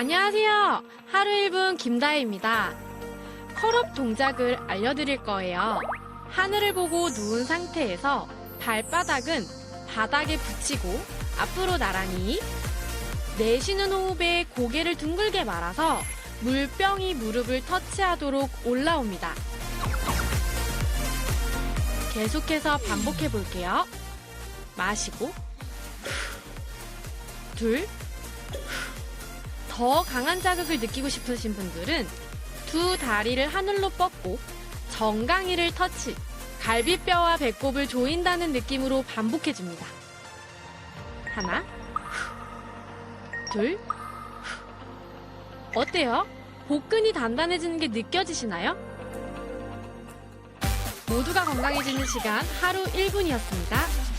안녕하세요. 하루 1분 김다혜입니다. 컬업 동작을 알려드릴 거예요. 하늘을 보고 누운 상태에서 발바닥은 바닥에 붙이고 앞으로 나란히 내쉬는 호흡에 고개를 둥글게 말아서 물병이 무릎을 터치하도록 올라옵니다. 계속해서 반복해 볼게요. 마시고 둘, 더 강한 자극을 느끼고 싶으신 분들은 두 다리를 하늘로 뻗고 정강이를 터치, 갈비뼈와 배꼽을 조인다는 느낌으로 반복해줍니다. 하나, 둘, 어때요? 복근이 단단해지는 게 느껴지시나요? 모두가 건강해지는 시간 하루 1분이었습니다.